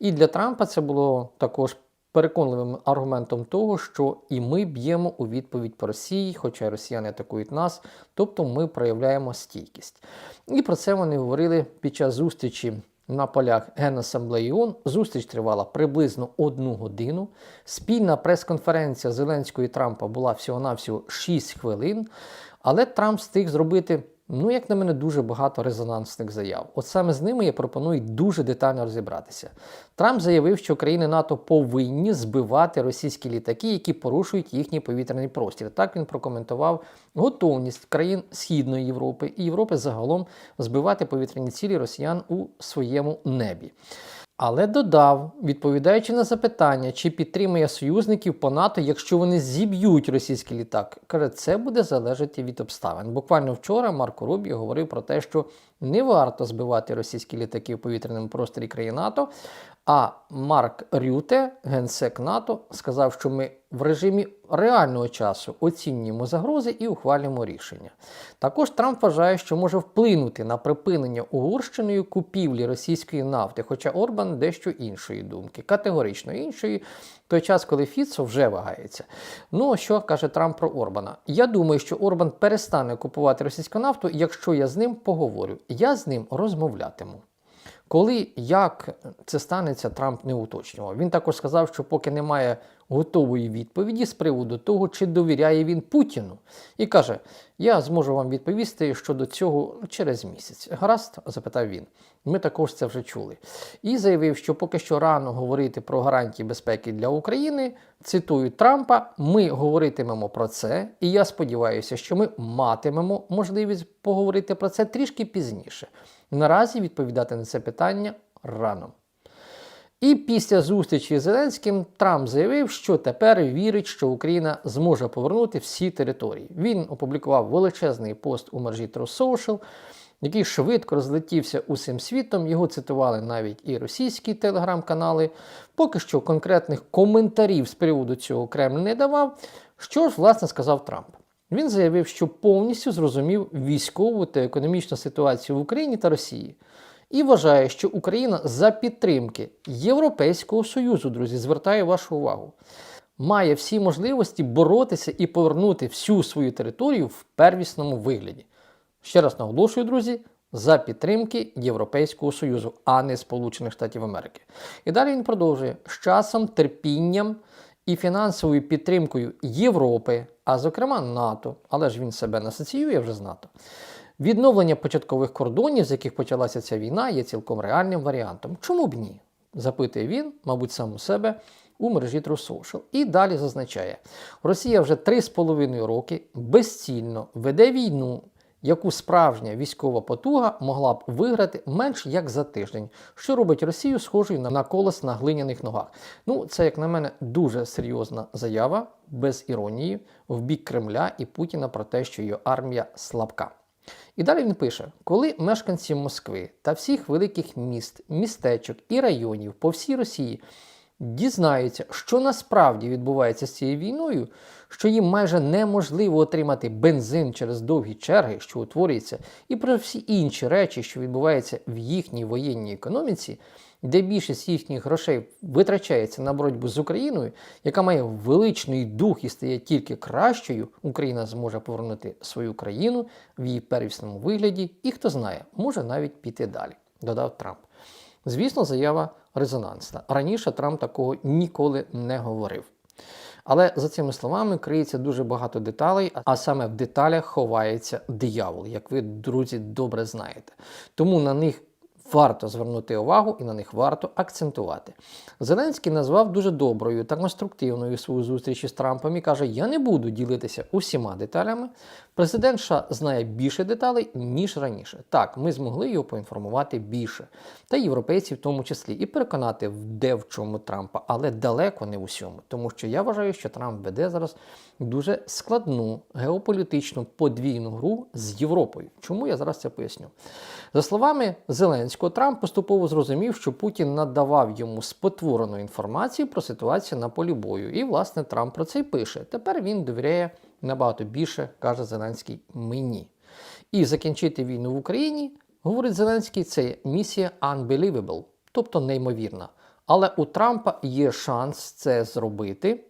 І для Трампа це було також переконливим аргументом того, що і ми б'ємо у відповідь по Росії, хоча росіяни атакують нас, тобто ми проявляємо стійкість. І про це вони говорили під час зустрічі на полях Генасамблеї ООН. Зустріч тривала приблизно одну годину. Спільна прес-конференція Зеленського і Трампа була всього-навсього 6 хвилин, але Трамп встиг зробити. Ну, як на мене, дуже багато резонансних заяв. От саме з ними я пропоную дуже детально розібратися. Трамп заявив, що країни НАТО повинні збивати російські літаки, які порушують їхній повітряний простір. Так він прокоментував готовність країн Східної Європи і Європи загалом збивати повітряні цілі росіян у своєму небі. Але додав, відповідаючи на запитання, чи підтримує союзників по НАТО, якщо вони зіб'ють російський літак, каже, це буде залежати від обставин. Буквально вчора Марко Рубі говорив про те, що не варто збивати російські літаки в повітряному просторі країн НАТО. А Марк Рюте, генсек НАТО, сказав, що ми в режимі реального часу оцінюємо загрози і ухвалюємо рішення. Також Трамп вважає, що може вплинути на припинення Угорщиною купівлі російської нафти, хоча Орбан дещо іншої думки, категорично іншої, той час, коли Фіцо вже вагається. Ну, що каже Трамп про Орбана? Я думаю, що Орбан перестане купувати російську нафту, якщо я з ним поговорю. Я з ним розмовлятиму. Коли як це станеться, Трамп не уточнював. Він також сказав, що поки немає готової відповіді з приводу того, чи довіряє він Путіну, і каже: Я зможу вам відповісти щодо цього через місяць. Гаразд, запитав він. Ми також це вже чули. І заявив, що поки що рано говорити про гарантії безпеки для України. Цитую Трампа: ми говоритимемо про це, і я сподіваюся, що ми матимемо можливість поговорити про це трішки пізніше. Наразі відповідати на це питання рано. І після зустрічі з Зеленським Трамп заявив, що тепер вірить, що Україна зможе повернути всі території. Він опублікував величезний пост у мережі True Social, який швидко розлетівся усім світом. Його цитували навіть і російські телеграм-канали. Поки що конкретних коментарів з приводу цього Кремль не давав. Що ж, власне, сказав Трамп? Він заявив, що повністю зрозумів військову та економічну ситуацію в Україні та Росії. І вважає, що Україна за підтримки Європейського Союзу, друзі, звертає вашу увагу, має всі можливості боротися і повернути всю свою територію в первісному вигляді. Ще раз наголошую, друзі, за підтримки Європейського Союзу, а не Сполучених Штатів Америки. І далі він продовжує з часом, терпінням і фінансовою підтримкою Європи, а зокрема НАТО, але ж він себе не асоціює вже з НАТО. Відновлення початкових кордонів, з яких почалася ця війна, є цілком реальним варіантом. Чому б ні? запитує він, мабуть, сам у себе у мережі True Social. І далі зазначає: Росія вже 3,5 роки безцільно веде війну, яку справжня військова потуга могла б виграти менш як за тиждень, що робить Росію схожою на колес на глиняних ногах. Ну, це, як на мене, дуже серйозна заява, без іронії, в бік Кремля і Путіна про те, що його армія слабка. І далі він пише: коли мешканці Москви та всіх великих міст, містечок і районів по всій Росії дізнаються, що насправді відбувається з цією війною, що їм майже неможливо отримати бензин через довгі черги, що утворюються, і про всі інші речі, що відбуваються в їхній воєнній економіці, де більшість їхніх грошей витрачається на боротьбу з Україною, яка має величний дух і стає тільки кращою, Україна зможе повернути свою країну в її первісному вигляді, і хто знає, може навіть піти далі, додав Трамп. Звісно, заява резонансна. Раніше Трамп такого ніколи не говорив. Але за цими словами криється дуже багато деталей, а саме в деталях ховається диявол, як ви, друзі, добре знаєте. Тому на них варто звернути увагу і на них варто акцентувати. Зеленський назвав дуже доброю та конструктивною свою зустріч із Трампом і каже: Я не буду ділитися усіма деталями. Президент США знає більше деталей, ніж раніше. Так, ми змогли його поінформувати більше, та європейців в тому числі, і переконати де в чому Трампа, але далеко не в усьому. Тому що я вважаю, що Трамп веде зараз дуже складну геополітичну подвійну гру з Європою. Чому я зараз це поясню? За словами Зеленського, Трамп поступово зрозумів, що Путін надавав йому спотворену інформацію про ситуацію на полі бою. І, власне, Трамп про це й пише. Тепер він довіряє набагато більше, каже Зеленський, мені. І закінчити війну в Україні, говорить Зеленський, це місія unbelievable, тобто неймовірна. Але у Трампа є шанс це зробити.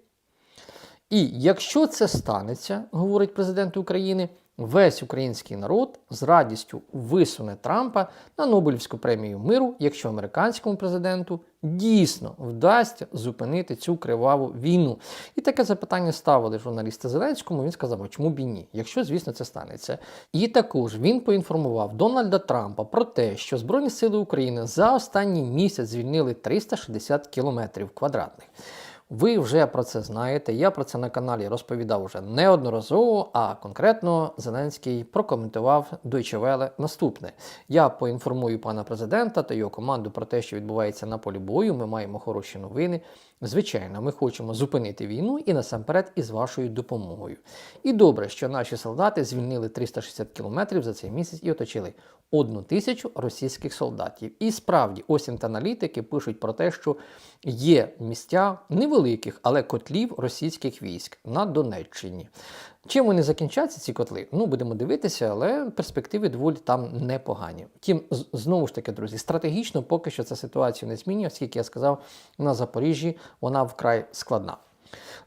І якщо це станеться, говорить президент України, весь український народ з радістю висуне Трампа на Нобелівську премію миру, якщо американському президенту дійсно вдасться зупинити цю криваву війну. І таке запитання ставили журналісти Зеленському. Він сказав, а чому б і ні, якщо, звісно, це станеться. І також він поінформував Дональда Трампа про те, що Збройні Сили України за останній місяць звільнили 360 кілометрів квадратних. Ви вже про це знаєте. Я про це на каналі розповідав уже неодноразово, а конкретно Зеленський прокоментував Deutsche Welle наступне. Я поінформую пана президента та його команду про те, що відбувається на полі бою. Ми маємо хороші новини. Звичайно, ми хочемо зупинити війну і насамперед із вашою допомогою. І добре, що наші солдати звільнили 360 кілометрів за цей місяць і оточили одну тисячу російських солдатів. І справді, ось аналітики пишуть про те, що є місця невеликих, але котлів російських військ на Донеччині. Чим вони закінчаться, ці котли? Ну, будемо дивитися, але перспективи доволі там непогані. Втім, знову ж таки, друзі, стратегічно поки що ця ситуація не змінює, оскільки я сказав, на Запоріжжі вона вкрай складна.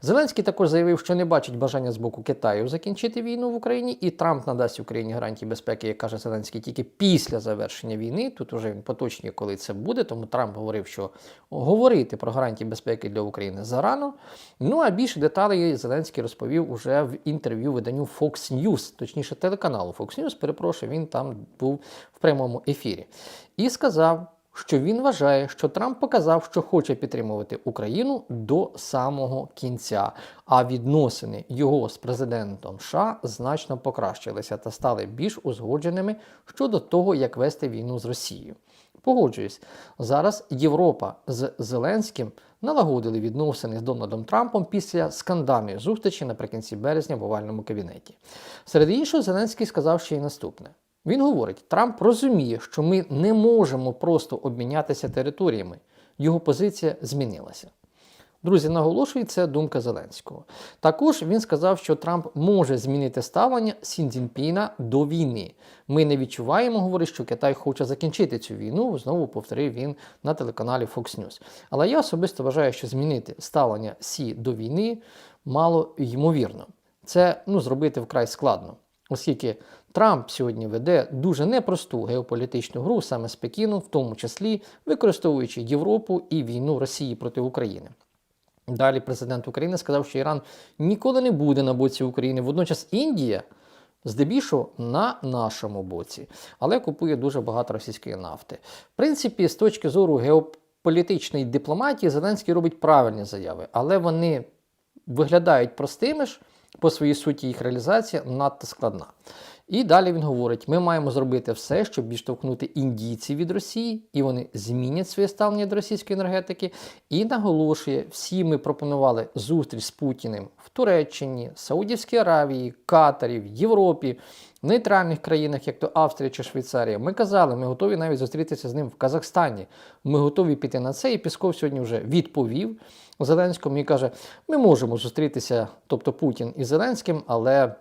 Зеленський також заявив, що не бачить бажання з боку Китаю закінчити війну в Україні, і Трамп надасть Україні гарантії безпеки, як каже Зеленський, тільки після завершення війни. Тут уже він поточнює, коли це буде. Тому Трамп говорив, що говорити про гарантії безпеки для України зарано. Ну а більше деталей Зеленський розповів уже в інтерв'ю виданню Fox News, точніше телеканалу Fox News, перепрошую, він там був в прямому ефірі. І сказав, що він вважає, що Трамп показав, що хоче підтримувати Україну до самого кінця, а відносини його з президентом США значно покращилися та стали більш узгодженими щодо того, як вести війну з Росією. Погоджуюсь, зараз Європа з Зеленським налагодили відносини з Дональдом Трампом після скандальної зустрічі наприкінці березня в овальному кабінеті. Серед іншого, Зеленський сказав ще й наступне. Він говорить: Трамп розуміє, що ми не можемо просто обмінятися територіями. Його позиція змінилася. Друзі, наголошую, це думка Зеленського. Також він сказав, що Трамп може змінити ставлення Сін Цзіньпіна до війни. Ми не відчуваємо, говорить, що Китай хоче закінчити цю війну. Знову повторив він на телеканалі Fox News. Але я особисто вважаю, що змінити ставлення Сі до війни мало ймовірно. Це ну, зробити вкрай складно, оскільки Трамп сьогодні веде дуже непросту геополітичну гру саме з Пекіном, в тому числі використовуючи Європу і війну Росії проти України. Далі президент України сказав, що Іран ніколи не буде на боці України. Водночас Індія здебільшого на нашому боці, але купує дуже багато російської нафти. В принципі, з точки зору геополітичної дипломатії, Зеленський робить правильні заяви, але вони виглядають простими ж по своїй суті, їх реалізація надто складна. І далі він говорить: ми маємо зробити все, щоб відштовхнути індійців від Росії, і вони змінять своє ставлення до російської енергетики. І наголошує, всі ми пропонували зустріч з Путіним в Туреччині, Саудівській Аравії, Катарі, в Європі, в нейтральних країнах, як то Австрія чи Швейцарія. Ми казали, ми готові навіть зустрітися з ним в Казахстані. Ми готові піти на це. І Пісков сьогодні вже відповів Зеленському і каже: ми можемо зустрітися, тобто Путін і Зеленським, але.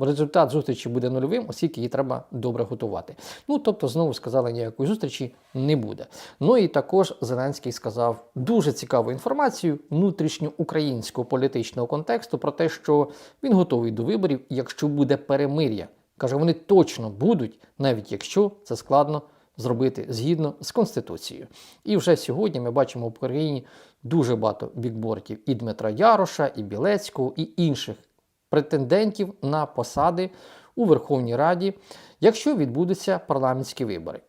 Результат зустрічі буде нульовим, оскільки її треба добре готувати. Ну тобто, знову сказали, ніякої зустрічі не буде. Ну і також Зеленський сказав дуже цікаву інформацію внутрішньоукраїнського політичного контексту про те, що він готовий до виборів, якщо буде перемир'я. Каже, вони точно будуть, навіть якщо це складно зробити згідно з Конституцією. І вже сьогодні ми бачимо в Україні дуже багато бікбортів і Дмитра Яроша, і Білецького, і інших претендентів на посади у Верховній Раді, якщо відбудуться парламентські вибори.